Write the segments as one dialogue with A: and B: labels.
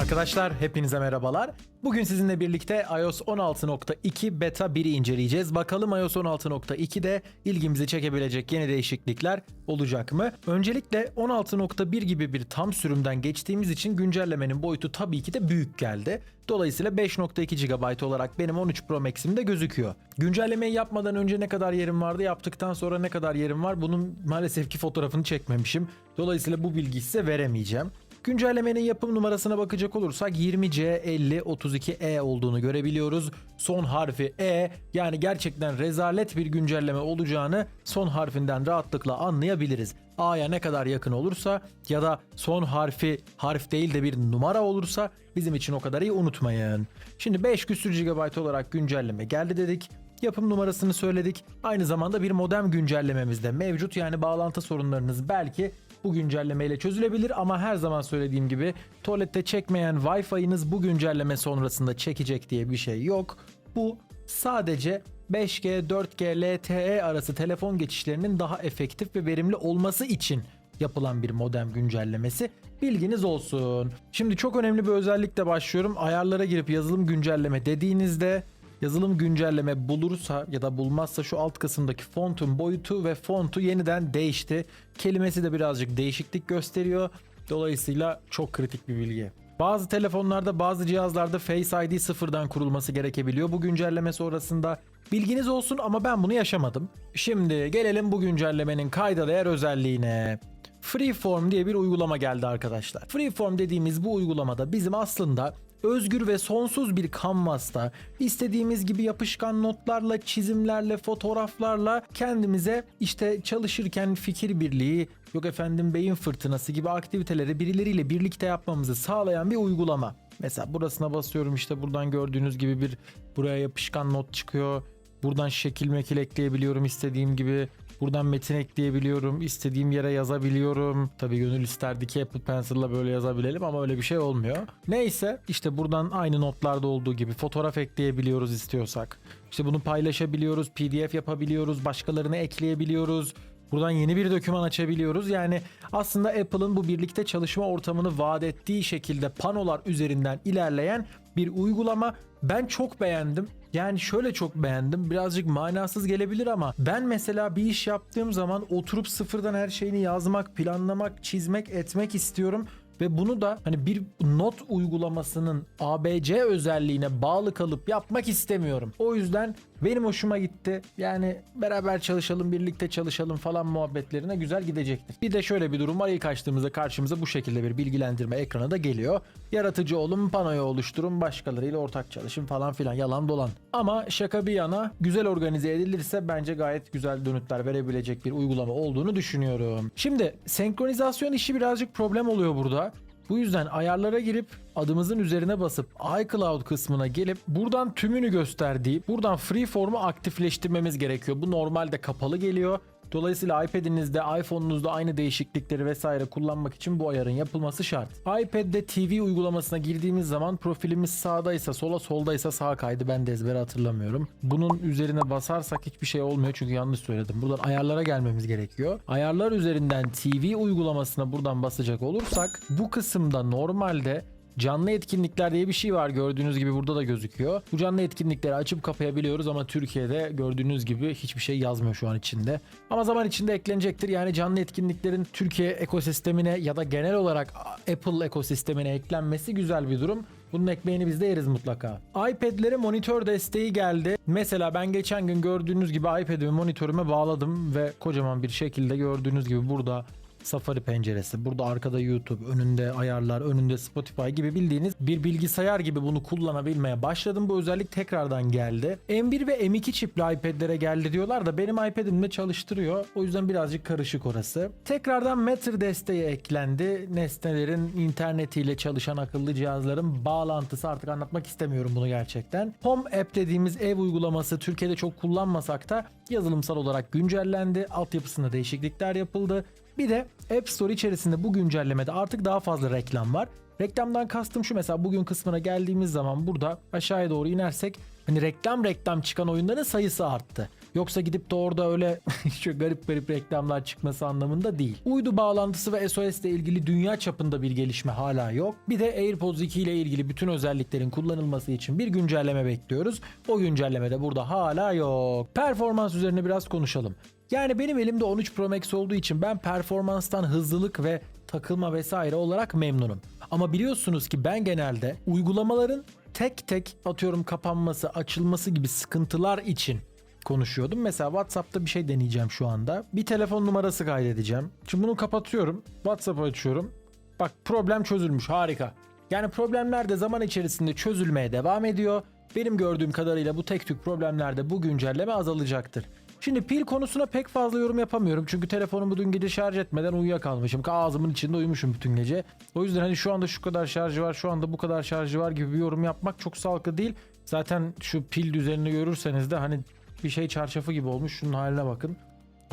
A: Arkadaşlar hepinize merhabalar. Bugün sizinle birlikte iOS 16.2 beta 1'i inceleyeceğiz. Bakalım iOS 16.2'de ilgimizi çekebilecek yeni değişiklikler olacak mı? Öncelikle 16.1 gibi bir tam sürümden geçtiğimiz için güncellemenin boyutu tabii ki de büyük geldi. Dolayısıyla 5.2 GB olarak benim 13 Pro Max'imde gözüküyor. Güncellemeyi yapmadan önce ne kadar yerim vardı, yaptıktan sonra ne kadar yerim var bunun maalesef ki fotoğrafını çekmemişim. Dolayısıyla bu bilgiyi size veremeyeceğim. Güncellemenin yapım numarasına bakacak olursak 20C5032E olduğunu görebiliyoruz. Son harfi E yani gerçekten rezalet bir güncelleme olacağını son harfinden rahatlıkla anlayabiliriz. A'ya ne kadar yakın olursa ya da son harfi harf değil de bir numara olursa bizim için o kadar iyi unutmayın. Şimdi 5 küsür GB olarak güncelleme geldi dedik. Yapım numarasını söyledik. Aynı zamanda bir modem güncellememiz de mevcut. Yani bağlantı sorunlarınız belki bu güncellemeyle çözülebilir ama her zaman söylediğim gibi tuvalette çekmeyen Wi-Fi'niz bu güncelleme sonrasında çekecek diye bir şey yok. Bu sadece 5G, 4G, LTE arası telefon geçişlerinin daha efektif ve verimli olması için yapılan bir modem güncellemesi. Bilginiz olsun. Şimdi çok önemli bir özellikle başlıyorum. Ayarlara girip yazılım güncelleme dediğinizde yazılım güncelleme bulursa ya da bulmazsa şu alt kısımdaki fontun boyutu ve fontu yeniden değişti. Kelimesi de birazcık değişiklik gösteriyor. Dolayısıyla çok kritik bir bilgi. Bazı telefonlarda bazı cihazlarda Face ID sıfırdan kurulması gerekebiliyor. Bu güncelleme sonrasında bilginiz olsun ama ben bunu yaşamadım. Şimdi gelelim bu güncellemenin kayda değer özelliğine. Freeform diye bir uygulama geldi arkadaşlar. Freeform dediğimiz bu uygulamada bizim aslında özgür ve sonsuz bir kanvasta istediğimiz gibi yapışkan notlarla, çizimlerle, fotoğraflarla kendimize işte çalışırken fikir birliği, yok efendim beyin fırtınası gibi aktiviteleri birileriyle birlikte yapmamızı sağlayan bir uygulama. Mesela burasına basıyorum işte buradan gördüğünüz gibi bir buraya yapışkan not çıkıyor. Buradan şekil mekil ekleyebiliyorum istediğim gibi. Buradan metin ekleyebiliyorum. istediğim yere yazabiliyorum. Tabii gönül isterdi ki Apple Pencil'la böyle yazabilelim ama öyle bir şey olmuyor. Neyse işte buradan aynı notlarda olduğu gibi fotoğraf ekleyebiliyoruz istiyorsak. İşte bunu paylaşabiliyoruz, PDF yapabiliyoruz, başkalarını ekleyebiliyoruz. Buradan yeni bir doküman açabiliyoruz. Yani aslında Apple'ın bu birlikte çalışma ortamını vaat ettiği şekilde panolar üzerinden ilerleyen bir uygulama. Ben çok beğendim. Yani şöyle çok beğendim. Birazcık manasız gelebilir ama ben mesela bir iş yaptığım zaman oturup sıfırdan her şeyini yazmak, planlamak, çizmek, etmek istiyorum ve bunu da hani bir not uygulamasının ABC özelliğine bağlı kalıp yapmak istemiyorum. O yüzden benim hoşuma gitti. Yani beraber çalışalım, birlikte çalışalım falan muhabbetlerine güzel gidecektir. Bir de şöyle bir durum var. İlk açtığımızda karşımıza bu şekilde bir bilgilendirme ekranı da geliyor. Yaratıcı olun, panoyu oluşturun, başkalarıyla ortak çalışın falan filan yalan dolan. Ama şaka bir yana güzel organize edilirse bence gayet güzel dönütler verebilecek bir uygulama olduğunu düşünüyorum. Şimdi senkronizasyon işi birazcık problem oluyor burada. Bu yüzden ayarlara girip adımızın üzerine basıp iCloud kısmına gelip buradan tümünü gösterdiği buradan Freeform'u aktifleştirmemiz gerekiyor. Bu normalde kapalı geliyor. Dolayısıyla iPad'inizde, iPhone'unuzda aynı değişiklikleri vesaire kullanmak için bu ayarın yapılması şart. iPad'de TV uygulamasına girdiğimiz zaman profilimiz sağdaysa sola soldaysa sağ kaydı ben de ezbere hatırlamıyorum. Bunun üzerine basarsak hiçbir şey olmuyor çünkü yanlış söyledim. Buradan ayarlara gelmemiz gerekiyor. Ayarlar üzerinden TV uygulamasına buradan basacak olursak bu kısımda normalde Canlı etkinlikler diye bir şey var gördüğünüz gibi burada da gözüküyor. Bu canlı etkinlikleri açıp kapayabiliyoruz ama Türkiye'de gördüğünüz gibi hiçbir şey yazmıyor şu an içinde. Ama zaman içinde eklenecektir. Yani canlı etkinliklerin Türkiye ekosistemine ya da genel olarak Apple ekosistemine eklenmesi güzel bir durum. Bunun ekmeğini biz de yeriz mutlaka. iPad'lere monitör desteği geldi. Mesela ben geçen gün gördüğünüz gibi iPad'imi monitörüme bağladım ve kocaman bir şekilde gördüğünüz gibi burada Safari penceresi. Burada arkada YouTube, önünde ayarlar, önünde Spotify gibi bildiğiniz bir bilgisayar gibi bunu kullanabilmeye başladım. Bu özellik tekrardan geldi. M1 ve M2 çipli iPad'lere geldi diyorlar da benim iPad'imde çalıştırıyor. O yüzden birazcık karışık orası. Tekrardan Matter desteği eklendi. Nesnelerin internetiyle çalışan akıllı cihazların bağlantısı artık anlatmak istemiyorum bunu gerçekten. Home App dediğimiz ev uygulaması Türkiye'de çok kullanmasak da yazılımsal olarak güncellendi. Altyapısında değişiklikler yapıldı. Bir de App Store içerisinde bu güncellemede artık daha fazla reklam var. Reklamdan kastım şu mesela bugün kısmına geldiğimiz zaman burada aşağıya doğru inersek hani reklam reklam çıkan oyunların sayısı arttı. Yoksa gidip de orada öyle şu garip garip reklamlar çıkması anlamında değil. Uydu bağlantısı ve SOS ile ilgili dünya çapında bir gelişme hala yok. Bir de AirPods 2 ile ilgili bütün özelliklerin kullanılması için bir güncelleme bekliyoruz. O güncelleme de burada hala yok. Performans üzerine biraz konuşalım. Yani benim elimde 13 Pro Max olduğu için ben performanstan hızlılık ve takılma vesaire olarak memnunum. Ama biliyorsunuz ki ben genelde uygulamaların tek tek atıyorum kapanması, açılması gibi sıkıntılar için konuşuyordum. Mesela WhatsApp'ta bir şey deneyeceğim şu anda. Bir telefon numarası kaydedeceğim. Şimdi bunu kapatıyorum. WhatsApp'ı açıyorum. Bak problem çözülmüş. Harika. Yani problemler de zaman içerisinde çözülmeye devam ediyor. Benim gördüğüm kadarıyla bu tek tük problemlerde bu güncelleme azalacaktır. Şimdi pil konusuna pek fazla yorum yapamıyorum. Çünkü telefonumu dün gece şarj etmeden uyuyakalmışım. Ağzımın içinde uyumuşum bütün gece. O yüzden hani şu anda şu kadar şarjı var, şu anda bu kadar şarjı var gibi bir yorum yapmak çok sağlıklı değil. Zaten şu pil düzenini görürseniz de hani bir şey çarşafı gibi olmuş. Şunun haline bakın.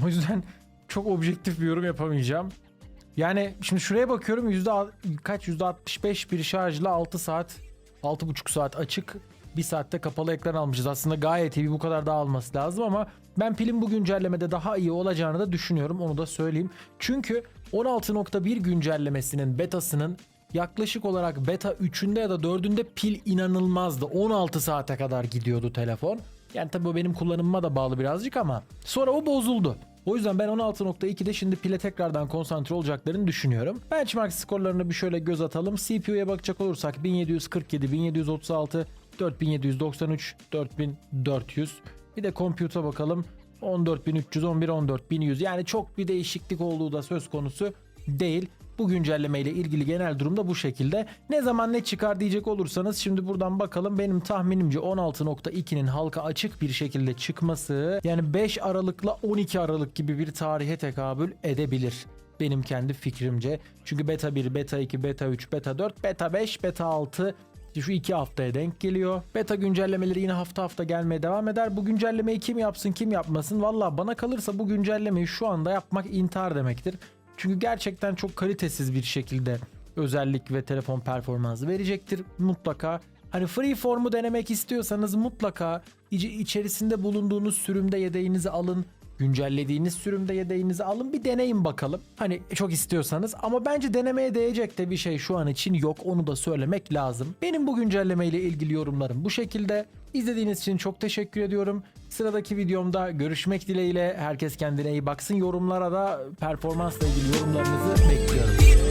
A: O yüzden çok objektif bir yorum yapamayacağım. Yani şimdi şuraya bakıyorum yüzde kaç yüzde 65 bir şarjla 6 saat 6,5 saat açık bir saatte kapalı ekran almışız. Aslında gayet iyi bu kadar daha alması lazım ama ben pilin bu güncellemede daha iyi olacağını da düşünüyorum onu da söyleyeyim. Çünkü 16.1 güncellemesinin betasının yaklaşık olarak beta 3'ünde ya da 4'ünde pil inanılmazdı. 16 saate kadar gidiyordu telefon. Yani tabii bu benim kullanımıma da bağlı birazcık ama sonra o bozuldu. O yüzden ben 16.2'de şimdi pile tekrardan konsantre olacaklarını düşünüyorum. Benchmark skorlarına bir şöyle göz atalım. CPU'ya bakacak olursak 1747, 1736, 4793, 4400. Bir de compute'a bakalım. 14300, 11, 14100. Yani çok bir değişiklik olduğu da söz konusu değil. Bu güncelleme ile ilgili genel durumda bu şekilde. Ne zaman ne çıkar diyecek olursanız şimdi buradan bakalım. Benim tahminimce 16.2'nin halka açık bir şekilde çıkması yani 5 Aralık'la 12 Aralık gibi bir tarihe tekabül edebilir. Benim kendi fikrimce. Çünkü beta 1, beta 2, beta 3, beta 4, beta 5, beta 6 şu iki haftaya denk geliyor. Beta güncellemeleri yine hafta hafta gelmeye devam eder. Bu güncellemeyi kim yapsın kim yapmasın. Valla bana kalırsa bu güncellemeyi şu anda yapmak intihar demektir. Çünkü gerçekten çok kalitesiz bir şekilde özellik ve telefon performansı verecektir mutlaka. Hani free form'u denemek istiyorsanız mutlaka iç- içerisinde bulunduğunuz sürümde yedeğinizi alın. Güncellediğiniz sürümde yedeğinizi alın bir deneyin bakalım. Hani çok istiyorsanız ama bence denemeye değecek de bir şey şu an için yok onu da söylemek lazım. Benim bu güncelleme ile ilgili yorumlarım bu şekilde. İzlediğiniz için çok teşekkür ediyorum. Sıradaki videomda görüşmek dileğiyle herkes kendine iyi baksın. Yorumlara da performansla ilgili yorumlarınızı bekliyorum.